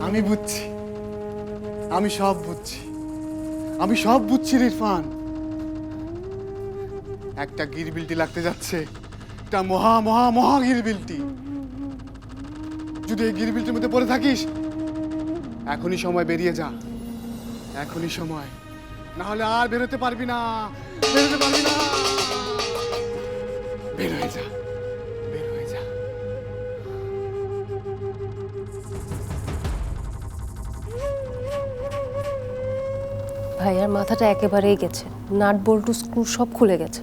আমি বুঝছি। আমি সব বুঝছি। আমি সব বুঝছি রে ইরফান। একটা গিরবিলটি লাগতে যাচ্ছে। একটা মহা মহা মহা গিরবিলটি। যদি এই গিরবিলটির মধ্যে পড়ে থাকিস, এখনই সময় বেরিয়ে যা। এখনই সময়। না হলে আর বেরোতে পারবি না। বেরোতে পারবি না। বের হয়ে যা। ভাইয়ার মাথাটা একেবারেই গেছে। নাট বল্টু স্ক্রু সব খুলে গেছে।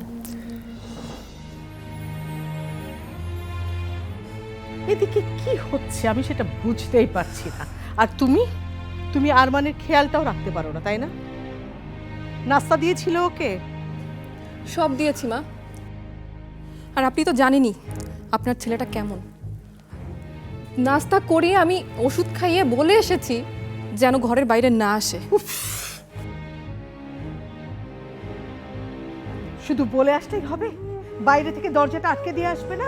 এদিকে কি হচ্ছে আমি সেটা বুঝতেই পারছি না। আর তুমি? তুমি আরমানের খেয়ালটাও রাখতে পারো না তাই না? নাস্তা দিয়েছিল ওকে? সব দিয়েছি মা। আর আপনি তো জানেনই আপনার ছেলেটা কেমন। নাস্তা করিয়ে আমি ওষুধ খাইয়ে বলে এসেছি যেন ঘরের বাইরে না আসে। শুধু বলে আসতেই হবে? বাইরে থেকে দরজাটা আটকে দিয়ে আসবে না?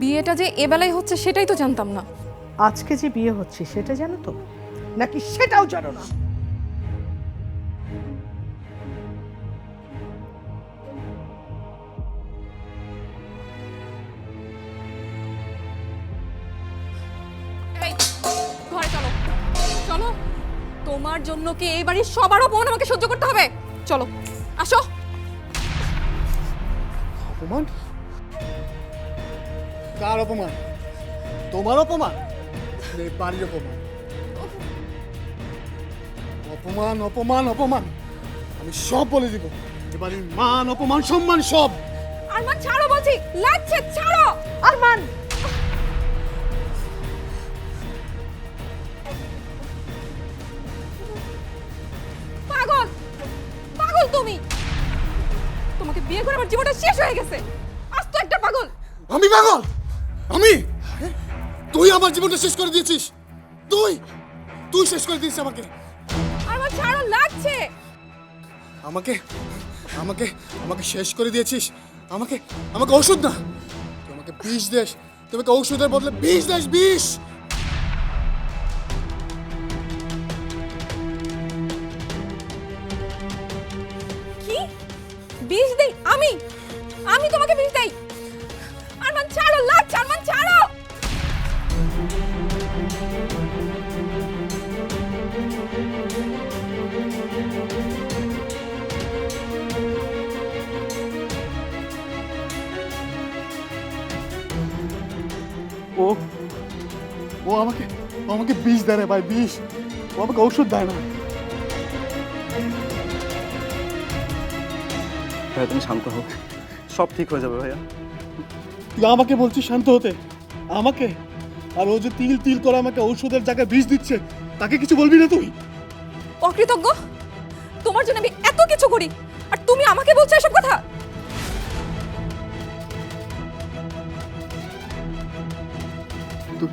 বিয়েটা যে এ বেলায় হচ্ছে সেটাই তো জানতাম না। আজকে যে বিয়ে হচ্ছে সেটা জানো তো? নাকি সেটাও জানো না? তোমার জন্য কি এই বাড়ির সবার অপমান আমাকে সহ্য করতে হবে? চলো আসো। অপমান? কার অপমান? তোমার অপমান? এই বাড়ির অপমান। অপমান অপমান অপমান। আমি সব বলে দিব। এ বাড়ির মান অপমান সম্মান সব। আরমান ছাড়ো বলছি। লাগছে ছাড়ো। আরমান! বিয়ে করে আমার জীবনটা শেষ হয়ে গেছে। আজ তো একটা পাগল। আমি পাগল? আমি? তুই আমার জীবনটা শেষ করে দিয়েছিস। তুই? তুই শেষ করে দিয়েছিস আমাকে। আমার ছাড়ো লাগছে। আমাকে? আমাকে? আমাকে শেষ করে দিয়েছিস? আমাকে? আমাকে ওষুধ না। তুই আমাকে বিষ দেশ তুই আমাকে ঔষধের বদলে বিষ দেশ বিষ। দেই। আরমান ছাড়ো লাগছে আরমান ছাড়ো। ও ও আমাকে ও আমাকে বিষ দেয় না ভাই বিষ। ও আমাকে ঔষধ দেয় না। ভাইয়া তুমি শান্ত হোক সব ঠিক হয়ে যাবে ভাইয়া। তুই আমাকে বলছিস শান্ত হতে? আমাকে? আর ও যে তিল তিল করে আমাকে ঔষধের জায়গায় বিষ দিচ্ছে তাকে কিছু বলবি না তুই? অকৃতজ্ঞ! তোমার জন্য আমি এত কিছু করি আর তুমি আমাকে বলছো এসব কথা? তোর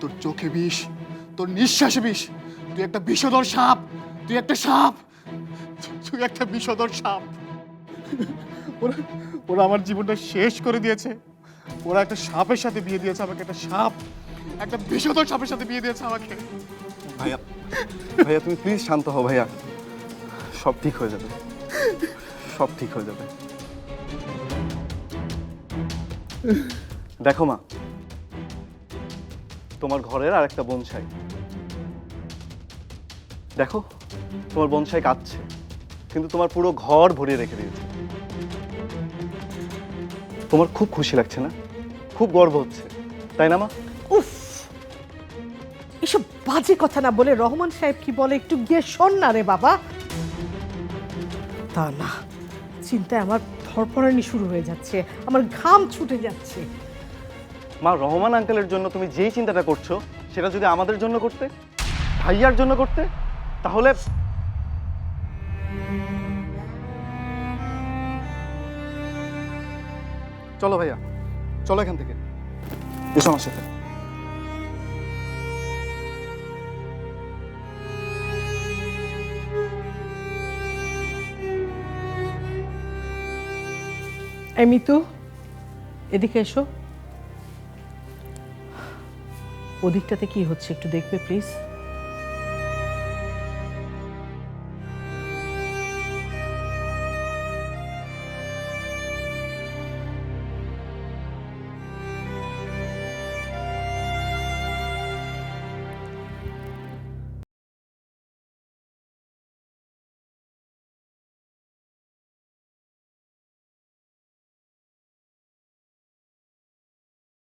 তোর চোখে বিষ তোর নিঃশ্বাসে বিষ তুই একটা বিষধর সাপ তুই একটা সাপ তুই একটা বিষধর সাপ। ওরা ওরা আমার জীবনটা শেষ করে দিয়েছে। ওরা একটা সাপের সাথে বিয়ে দিয়েছে, আমাকে একটা সাপ, একটা বিষধর সাপের সাথে বিয়ে দিয়েছে আমাকে। ভাইয়া ভাইয়া, তুমি প্লিজ শান্ত হও, ভাইয়া। সব ঠিক হয়ে যাবে। সব ঠিক হয়ে যাবে। দেখো মা, তোমার ঘরের আর একটা বনসাই। দেখো, তোমার বনসাই কাঁদছে, কিন্তু তোমার পুরো ঘর ভরিয়ে রেখে দিয়েছে। তোমার খুব খুশি লাগছে না? খুব গর্ব হচ্ছে। তাই না মা? উফ! এসব বাজে কথা না বলে রহমান সাহেব কি বলে একটু গিয়ে শোন না রে বাবা। তা না চিন্তায় আমার ধরপড়ানি শুরু হয়ে যাচ্ছে আমার ঘাম ছুটে যাচ্ছে। মা রহমান আঙ্কেলের জন্য তুমি যেই চিন্তাটা করছ সেটা যদি আমাদের জন্য করতে ভাইয়ার জন্য করতে তাহলে চলো ভাইয়া, চলো এখান থেকে। এসো আমার সাথে। মিতু, এদিকে এসো। ওদিকটাতে কি হচ্ছে একটু দেখবে, প্লিজ।